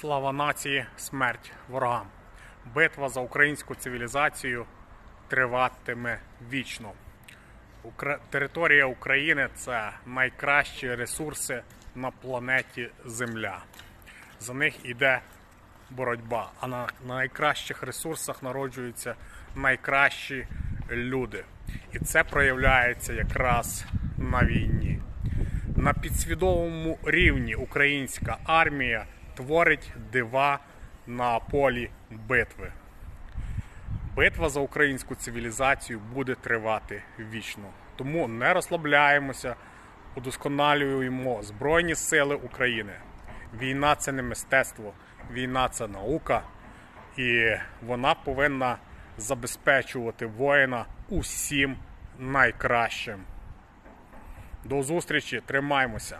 Слава нації, смерть ворогам. Битва за українську цивілізацію триватиме вічно. Укра... Територія України це найкращі ресурси на планеті Земля. За них іде боротьба. А на найкращих ресурсах народжуються найкращі люди. І це проявляється якраз на війні. На підсвідомому рівні українська армія творить дива на полі битви. Битва за українську цивілізацію буде тривати вічно. Тому не розслабляємося, удосконалюємо Збройні Сили України. Війна це не мистецтво, війна це наука, і вона повинна забезпечувати воїна усім найкращим. До зустрічі, тримаймося!